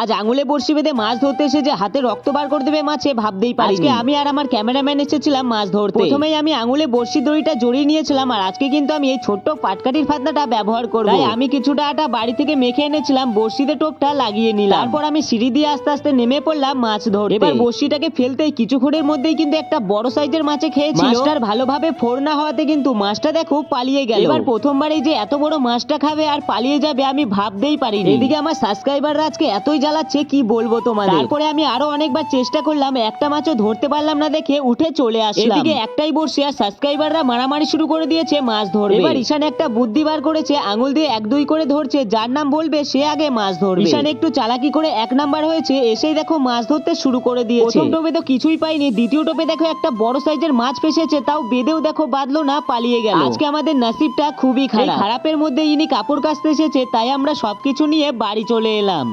আজ আঙুলে বড়শি বেঁধে মাছ ধরতে এসে যে হাতে রক্ত বার করে দেবে মাছে ভাবতেই পারি আজকে আমি আর আমার ক্যামেরাম্যান এসেছিলাম মাছ ধরতে। প্রথমেই আমি আঙুলে বড়শি দড়িটা জড়িয়ে নিয়েছিলাম আর আজকে কিন্তু আমি এই ছোট্ট পাটকাঠির ফাতনাটা ব্যবহার করব। তাই আমি কিছুটা আটা বাড়ি থেকে মেখে এনেছিলাম বড়শিতে টোপটা লাগিয়ে নিলাম। তারপর আমি সিঁড়ি দিয়ে আস্তে আস্তে নেমে পড়লাম মাছ ধরতে। এবার বড়শিটাকে ফেলতেই কিছুক্ষণের মধ্যেই কিন্তু একটা বড় সাইজের মাছে খেয়েছিল। মাছটার ভালোভাবে ফোর না হওয়াতে কিন্তু মাছটা দেখো পালিয়ে গেল। এবার প্রথমবারই যে এত বড় মাছটা খাবে আর পালিয়ে যাবে আমি ভাবতেই পারিনি। এদিকে আমার সাবস্ক্রাইবাররা আজকে এতই জ্বালাচ্ছে কি বলব তোমাদের? তারপরে আমি আরও অনেকবার চেষ্টা করলাম একটা মাছও ধরতে পারলাম না দেখে উঠে চলে আসলাম। এদিকে একটাই বসে আর সাবস্ক্রাইবাররা মারামারি শুরু করে দিয়েছে মাছ ধরবে। এবার ঈশান একটা বুদ্ধি বার করেছে আঙুল দিয়ে এক দুই করে ধরছে যার নাম বলবে সে আগে মাছ ধরবে। ঈশান একটু চালাকি করে এক নাম্বার হয়েছে এসেই দেখো মাছ ধরতে শুরু করে দিয়েছে। প্রথম টোপে তো কিছুই পাইনি দ্বিতীয় টোপে দেখো একটা বড় সাইজের মাছ ফেসেছে তাও বেঁধেও দেখো বাঁধলো না পালিয়ে গেল। আজকে আমাদের নাসিবটা খুবই খারাপ। খারাপের মধ্যে ইনি কাপড় কাচতে এসেছে তাই আমরা সবকিছু নিয়ে বাড়ি চলে এলাম।